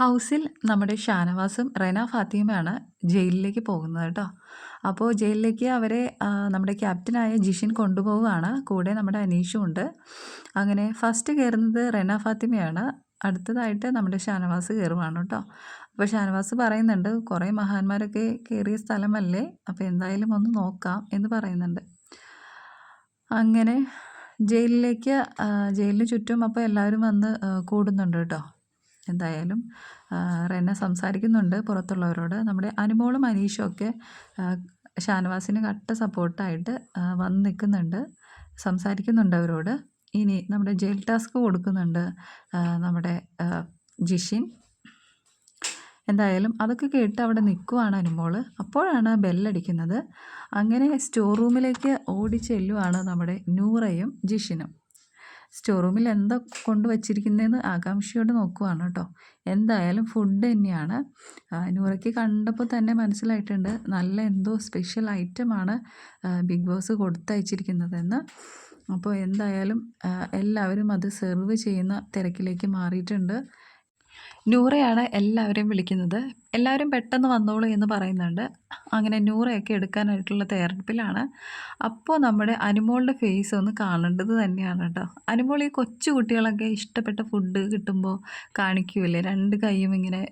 ഹൗസിൽ നമ്മുടെ ഷാനവാസും റെന ഫാത്തിമയാണ് ജയിലിലേക്ക് പോകുന്നത് കേട്ടോ. അപ്പോൾ ജയിലിലേക്ക് അവരെ നമ്മുടെ ക്യാപ്റ്റനായ ജിഷിൻ കൊണ്ടുപോവുകയാണ്. കൂടെ നമ്മുടെ അനീഷും ഉണ്ട്. അങ്ങനെ ഫസ്റ്റ് കയറുന്നത് റെന ഫാത്തിമയാണ്. അടുത്തതായിട്ട് നമ്മുടെ ഷാനവാസ് കയറുവാണ് കേട്ടോ. അപ്പോൾ ഷാനവാസ് പറയുന്നുണ്ട് കുറേ മഹാന്മാരൊക്കെ കയറിയ സ്ഥലമല്ലേ? അപ്പോൾ എന്തായാലും ഒന്ന് നോക്കാം എന്ന് പറയുന്നുണ്ട്. അങ്ങനെ ജയിലിലേക്ക് ജയിലിന് ചുറ്റും അപ്പോൾ എല്ലാവരും വന്ന് കൂടുന്നുണ്ട് കേട്ടോ. എന്തായാലും റെന സംസാരിക്കുന്നുണ്ട് പുറത്തുള്ളവരോട്. നമ്മുടെ അനുമോളും അനീഷും ഒക്കെ ഷാനവാസിന് കട്ട സപ്പോർട്ടായിട്ട് വന്ന് നിൽക്കുന്നുണ്ട് സംസാരിക്കുന്നുണ്ട് അവരോട്. ഇനി നമ്മുടെ ജയിൽ ടാസ്ക് കൊടുക്കുന്നുണ്ട് നമ്മുടെ ജിഷിൻ. എന്തായാലും അതൊക്കെ കേട്ട് അവിടെ നിൽക്കുവാണ് അനുമോൾ അപ്പോഴാണ് ബെല്ലടിക്കുന്നത്. അങ്ങനെ സ്റ്റോർ റൂമിലേക്ക് ഓടി ചെല്ലുവാണ് നമ്മുടെ നൂറയും ജിഷിനും. സ്റ്റോർ റൂമിൽ എന്താ കൊണ്ട് വച്ചിരിക്കുന്നതെന്ന് ആകാംക്ഷയോട് നോക്കുവാണ് കേട്ടോ. എന്തായാലും ഫുഡ് തന്നെയാണ്. നൂറയ്ക്ക് കണ്ടപ്പോൾ തന്നെ മനസ്സിലായിട്ടുണ്ട്. നല്ല എന്തോ സ്പെഷ്യൽ ഐറ്റമാണ് ബിഗ് ബോസ് കൊടുത്തയച്ചിരിക്കുന്നതെന്ന്. അപ്പോൾ എന്തായാലും എല്ലാവരും അത് സെർവ് ചെയ്യുന്ന തിരക്കിലേക്ക് മാറിയിട്ടുണ്ട്. നൂറയാണ് എല്ലാവരെയും വിളിക്കുന്നത്. എല്ലാവരും പെട്ടെന്ന് വന്നോളൂ എന്ന് പറയുന്നുണ്ട്. അങ്ങനെ നൂറയൊക്കെ എടുക്കാനായിട്ടുള്ള തയ്യാറെടുപ്പിലാണ്. അപ്പോൾ നമ്മുടെ അനുമോളുടെ ഫേസ് ഒന്ന് കാണേണ്ടത് തന്നെയാണ് കേട്ടോ. അനുമോൾ ഈ കൊച്ചു കുട്ടികളൊക്കെ ഇഷ്ടപ്പെട്ട ഫുഡ് കിട്ടുമ്പോൾ കാണിക്കൂലേ രണ്ട് കൈയും ഇങ്ങനെ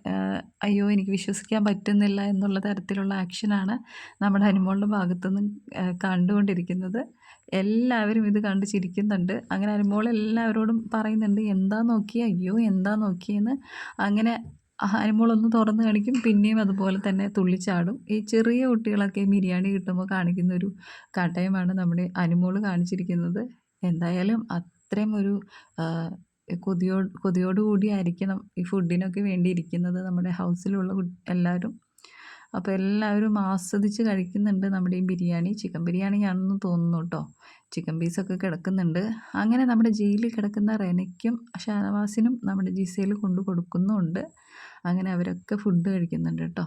അയ്യോ എനിക്ക് വിശ്വസിക്കാൻ പറ്റുന്നില്ല എന്നുള്ള തരത്തിലുള്ള ആക്ഷനാണ് നമ്മുടെ അനുമോളുടെ ഭാഗത്തുനിന്ന് കണ്ടുകൊണ്ടിരിക്കുന്നത്. എല്ലാവരും ഇത് കണ്ട് ചിരിക്കുന്നുണ്ട്. അങ്ങനെ അനുമോൾ എല്ലാവരോടും പറയുന്നുണ്ട് എന്താ നോക്കി അയ്യോ എന്താ നോക്കിയെന്ന്? അങ്ങനെ ആനിമോളൊന്ന് തുറന്ന് കാണിക്കും. പിന്നെയും അതുപോലെ തന്നെ തുള്ളിച്ചാടും. ഈ ചെറിയ കുട്ടികളൊക്കെ ബിരിയാണി കിട്ടുമ്പോൾ കാണിക്കുന്ന ഒരു കട്ടയമാണ് നമ്മുടെ അനിമോൾ കാണിച്ചിരിക്കുന്നത്. എന്തായാലും അത്രയും ഒരു കൊതിയോ കൊതിയോടുകൂടി ആയിരിക്കണം ഈ ഫുഡിനൊക്കെ വേണ്ടി ഇരിക്കുന്നത് നമ്മുടെ ഹൗസിലുള്ള എല്ലാവരും. അപ്പോൾ എല്ലാവരും ആസ്വദിച്ച് കഴിക്കുന്നുണ്ട് നമ്മുടെ ഈ ബിരിയാണി. ചിക്കൻ ബിരിയാണിയാണെന്ന് തോന്നുന്നു കേട്ടോ ചിക്കൻ പീസൊക്കെ കിടക്കുന്നുണ്ട്. അങ്ങനെ നമ്മുടെ ജയിലിൽ കിടക്കുന്ന റെനയ്ക്കും ഷാനവാസിനും നമ്മുടെ ജിസയിൽ കൊണ്ടു കൊടുക്കുന്നുമുണ്ട് അങ്ങനെ അവരൊക്കെ ഫുഡ് കഴിക്കുന്നുണ്ട് കേട്ടോ